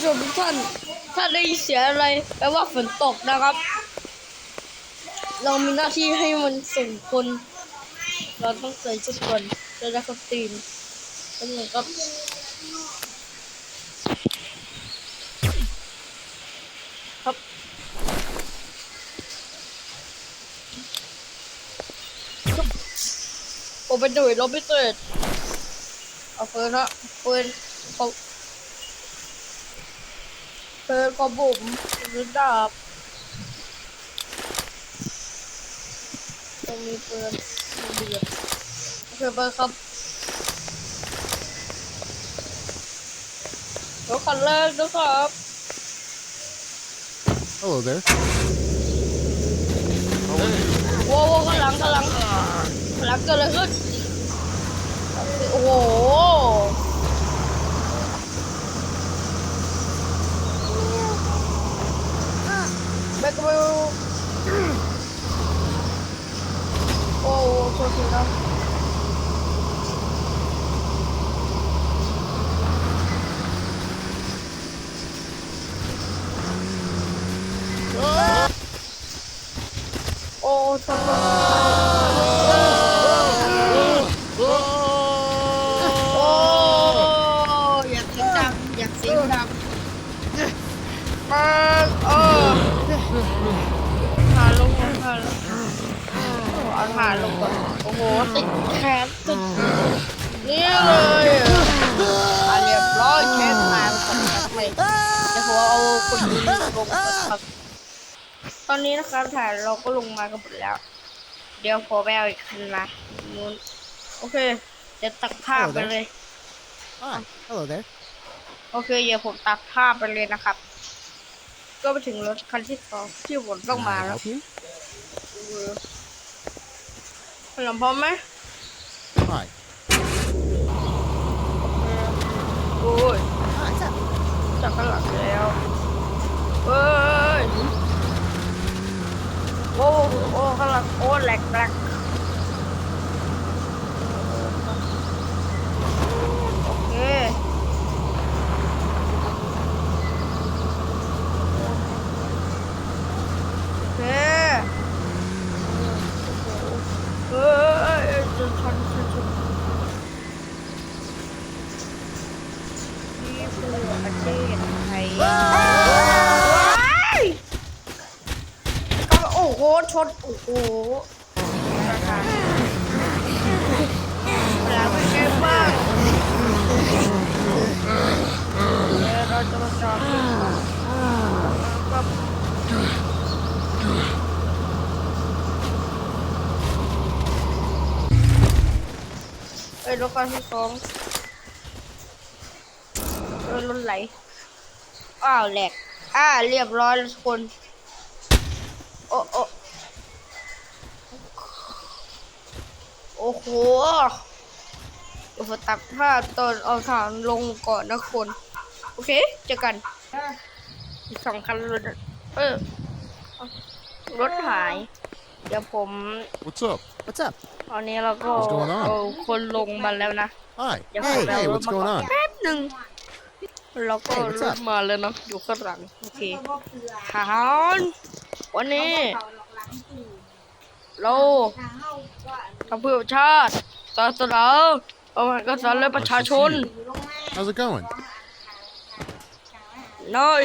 ผู้ชมทุกท่าน ถ้าได้ยินเสียงอะไรแปลว่าฝนตกนะครับ เรามีหน้าที่ให้มันส่งคน เราต้องใส่ชุดก่อนจะได้ครับตีนเป็นไงครับครับผมเป็นหน่ยรบพิเศษเอาเฟิร์นฮะเฟิร์นเขา เฟิร์นของผมหรือดาบต้องมีเฟิร์นมีเดือดโอเคไปครับรถคันแรกนะครับ Hello there. โว้วข้างหลังข้างหลังข้างหลังเกิดอะไรขึ้นโอ้โห แบกไปโอ้โห ติดแขนติดนี่เลยอะเรียบร้อยแขนมาก่อนครับไม่เดี๋ยวผมเอาคนอื่นลงก่อนครับ ตอนนี้นะครับถ่ายเราก็ลงมากันหมดแล้ว เดี๋ยวผมไปเอาอีกคันมานู้นโอเคเดี๋ยวตัดภาพไปเลย Hi. Hello there. โอเคเดี๋ยวผมตัดภาพไปเลยนะครับ ก็ไปถึงรถคันที่สองที่ผมต้อง Can มา I แล้ว help you? พร้อมพร้อมไหม Hi. โอ้ย Hi. จากข้างหลังแล้วเฮ้ย โอ้โอ้ข้างหลังโอ้แหลกแหลกโอเคโอเคเฮ้ยจะชันชันชันนี่คือประเทศไทยว้ายก็โอ้โห ชนโอ้โหนะคะเวลาไปเก็บบ้างเดี๋ยวเราจะมาจอดเอ้ยรถคันที่สองเออรถไหล อ้าวแหลกอ่าเรียบร้อยทุกคน โอ้โอ้ โอ้โหเดี๋ยวผมตักผ้าตอนเอาฐานลงก่อนนะคน โอเค เจอกันอีกสองคันรถเออ รถหาย เดี๋ยวผม What's up? What's up? ตอนนี้เราก็ What's going on? เอาคนลงมาแล้วนะ Hi. เดี๋ยว Hey, ผมไป hey, เอารถ what's มา going ก่อน on? แป๊บหนึ่งเราก็ Hey, what's ร up? ถมาแล้วเนอะอยู่ข้างหลัง โอเคทหารวันนี้ เรา ทำเพื่อชาติศาสนาประมาณกษัตริย์และประชาชน How's it going? นาย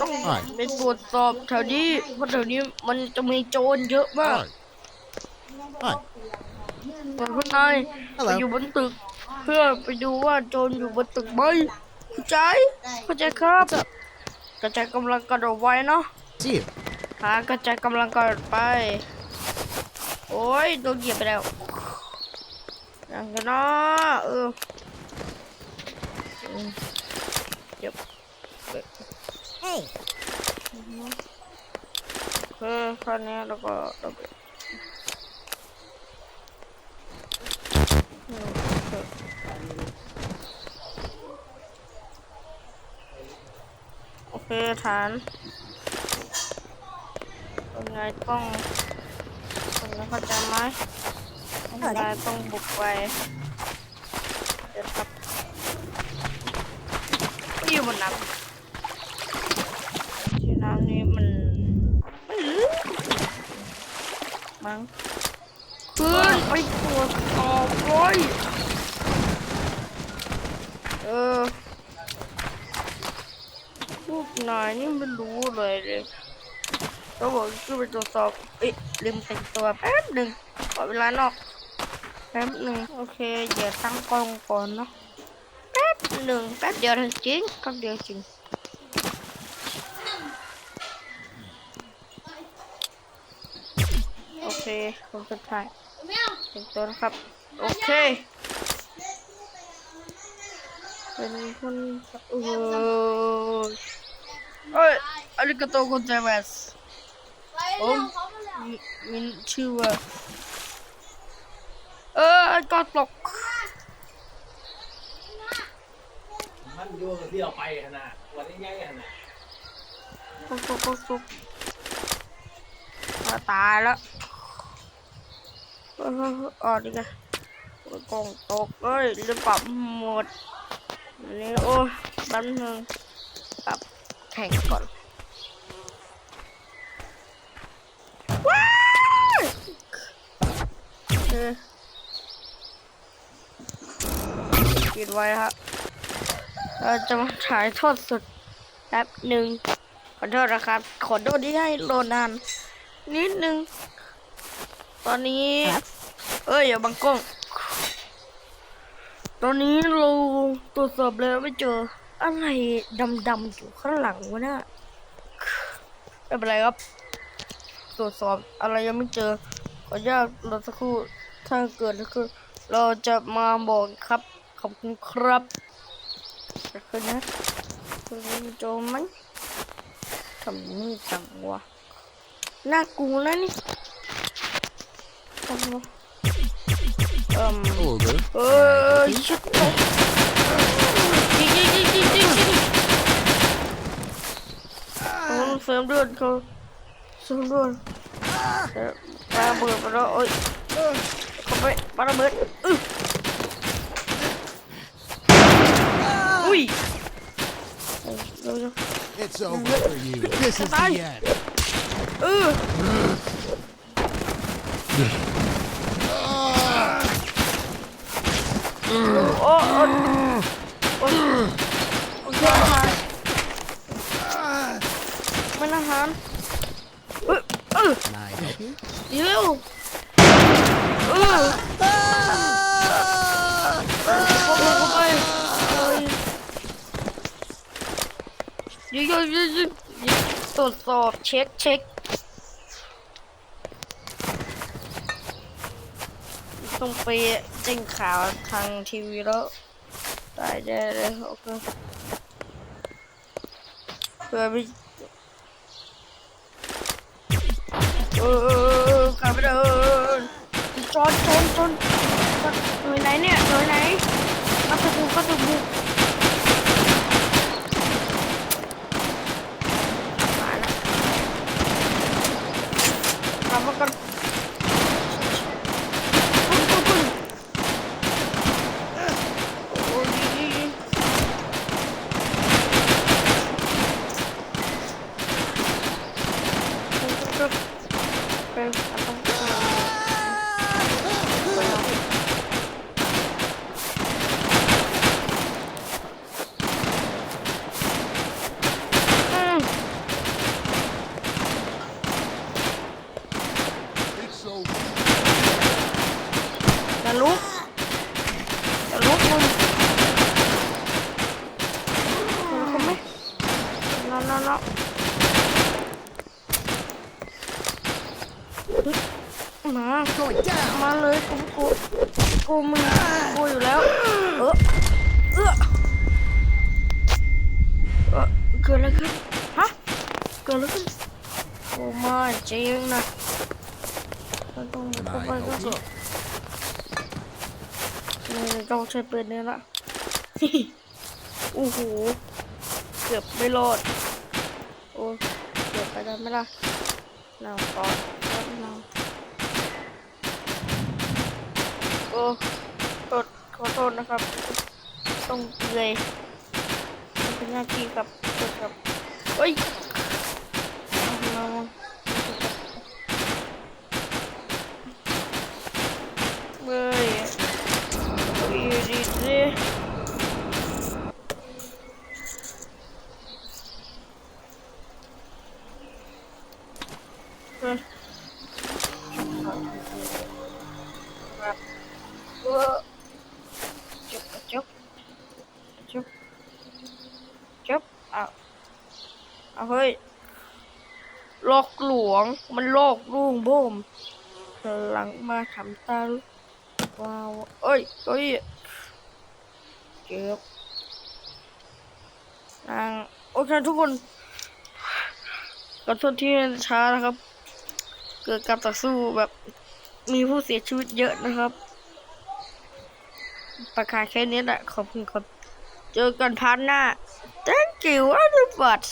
ต้อง Hi. ไปตรวจสอบแถวนี้เพราะแถวนี้มันจะมีโจรเยอะมาก Hi. Hi. ส่วนคุณนายไป Hello. อยู่บนตึก เพื่อไปดูว่าโจรอยู่บนตึกไหมเข้าใจเข้าใจครับกระจายกำลังกระโดดไว้เนาะ See you. หากระจายกำลังกระโดดไป โอ้ยโดนเหยียบไปแล้วอย่างกันนะเอออืมเดี๋ยว Hey. เออคราวนี้เราก็เราไปอืมโอเคโอเคฐานเป็นไงต้องเป็ นไงเข้าใจไหมเป็นไงต้องบุกไปเดี๋ยวครับอยู่บนน้ำที่น้ำนี้มันไม่ลึกมั้งขึ้นไปตรวจสอบไว้เออพวกนายนี่ไม่รู้เลยเลยก็บอกขึ้นไปตรวจสอบเอ๊ะ ลืมแต่งตัวแป๊บหนึ่งขอเวลานอกแป๊บหนึ่งโอเคเดี๋ยวตั้งกล้องก่อนเนาะแป๊บหนึ่งแป๊บเดียวจริงแป๊บเดียวจริงโอเคคนสุดท้ายเป็นตัวนะครับโอเคเป็นคนเออเอ้ยอาริกาโตโกเซ มัสผมมีมีชื่อว่าเออก็ตกมันอยู่ที่เราไปขนาดวันนี้ยังไงขนาดตกตกตกตกตายแล้วเออออกดีกันกองตกเอ้ยลืมปรับหมดอันนี้โอ้ยแป๊บนึงปรับแข่งก่อนว้ายโอเค ปิดไว้ครับเราจะมาถ่ายทอดสดแป๊บหนึ่งขอโทษนะครับ ขอโทษที่ให้โลนาน นิดนึง ตอนนี้ เอ้ยอย่าบังกล้อง ตอนนี้เราตรวจสอบแล้วไม่เจอ อะไรดำๆอยู่ข้างหลังวะนะไม่เป็นไรครับ ตรวจสอบอะไรยังไม่เจอ ขออนุญาตรอสักครู่ ถ้าเกิดคือเราจะมาบอกครับ ขอบคุณครับจะขึ้นนะคุณโจมไหมทำนี่จังวะน่ากลัวนะนี่ทำวะเอิ่ม Hello there. เอ้ยชิดตกยิงยิงยิงยิงยิงยิงเขาเสริมเลือดเขาเสริมเลือดเดี๋ยวปาระเบิดไปแล้วโอ้ยเข้า ไปปาระเบิดอื้ออุ้ยเร็วเร็ว It's over for you. This is Bye. the end. เออโอ้โอ้โอ้โอ้โอเคอาหารมันอาหารเออเออ Can I help you? เดี๋ยว ยเดี๋ยวเดี๋ยวเดี๋ยวเดี๋ยตรวจสอบเช็คเช็คต้องไปแจ้งข่าวทางทีวีแล้วตายได้เลยโอเคเพื่อไปเออเออเออกลับไปเลย ชนชนชนหน่วยไหนเนี่ยหน่วยไหนกัตบุกกัตบุกมาแล้วกลับมากัน It's over. อย่าลุกอย่าลุกมึงมึงเขาไหมนอนนอนนอน มา Going down. มาเลยกูกูกูมึงกูอยู่แล้วเออเออเออเกิดอะไรขึ้นฮะเกิดอะไรขึ้นโอ้ไม่จริงนะเราต้อง Can เข้า I ไปก็ help ดี you? นี่ต้องใช้ปืนนี้ละโอ้โหเกือบไม่รอดโอ้เกือบไปได้ไหมล่ะเราก่อนแล้ว เราโอ้ขอขอโทษนะครับ ต้องเลยไม่เป็นหน้าที่กับเกี่ยวกับเฮ้ยเอามาเฮ้ยดีดีดีเฮ้ย ครับเออจบจบจบจบเอาเอาเฮ้ยโลกหลวงมันโลกรุ่งบ่มหลังมาทำตาว้าวเอ้ยเฮ้ยเจ็บนางโอเคทุกคนขอโทษที่ช้านะครับ เกิดการต่อสู้แบบมีผู้เสียชีวิตเยอะนะครับ ประกาศแค่นี้แหละขอบคุณครับ เจอกันพาร์ทหน้า thank you very much